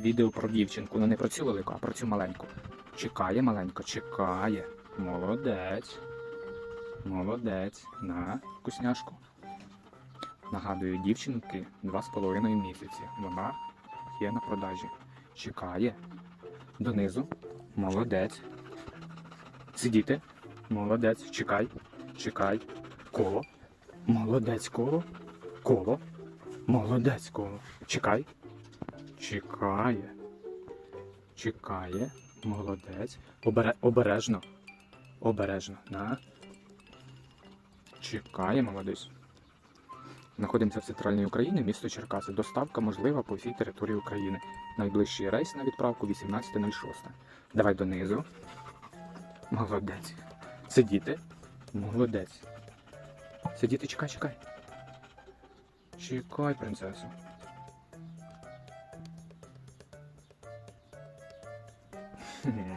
відео про дівчинку. Ну не про цю велику, а про цю маленьку. Чекає маленько, чекає. Молодець. Молодець. На вкусняшку. Нагадую, дівчинки два з половиною місяці. Вона є на продажі. Чекає. Донизу. Молодець. Сидіти. Молодець. Чекай. Чекай. Коло. Молодець коло. Коло. Молодець коло. Чекай. Чекає. Чекає. Молодець. Обере... Обережно. Обережно. На. Чекає, молодець. Знаходимося в центральній Україні, місто Черкаси. Доставка можлива по всій території України. Найближчий рейс на відправку 18.06. Давай донизу. Молодець. Сидіти. Молодець. Сидіти, чекай, чекай. Чекай, принцесу.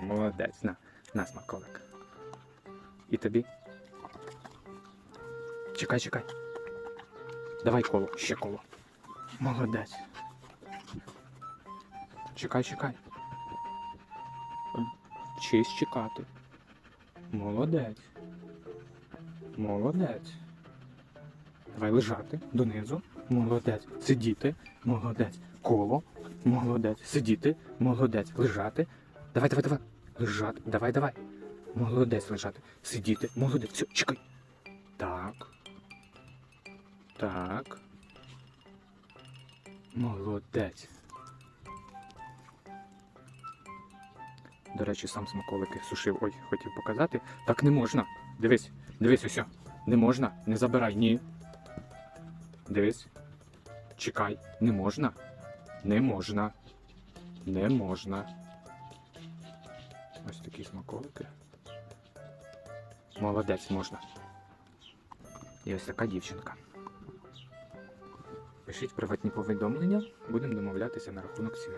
Молодець, на, на смаколик. І тобі. Чекай, чекай. Давай коло, ще коло. Молодець. Чекай, чекай. Вчись чекати. Молодець. Молодець. Давай лежати донизу. Молодець. Сидіти. Молодець. Коло. Молодець. Сидіти. Молодець. Лежати. Давай, давай, давай. Лежати. Давай, давай. Молодець лежати. Сидіти. Молодець. Все, чекай. Так. Так. Молодець. До речі, сам смаколики сушив. Ой, хотів показати. Так не можна. Дивись, дивись ось. Не можна. Не забирай, ні. Дивись. Чекай, не можна. Не можна. Не можна. Ось такі смаколики. Молодець можна. І ось така дівчинка. Пишіть приватні повідомлення, будемо домовлятися на рахунок ціни.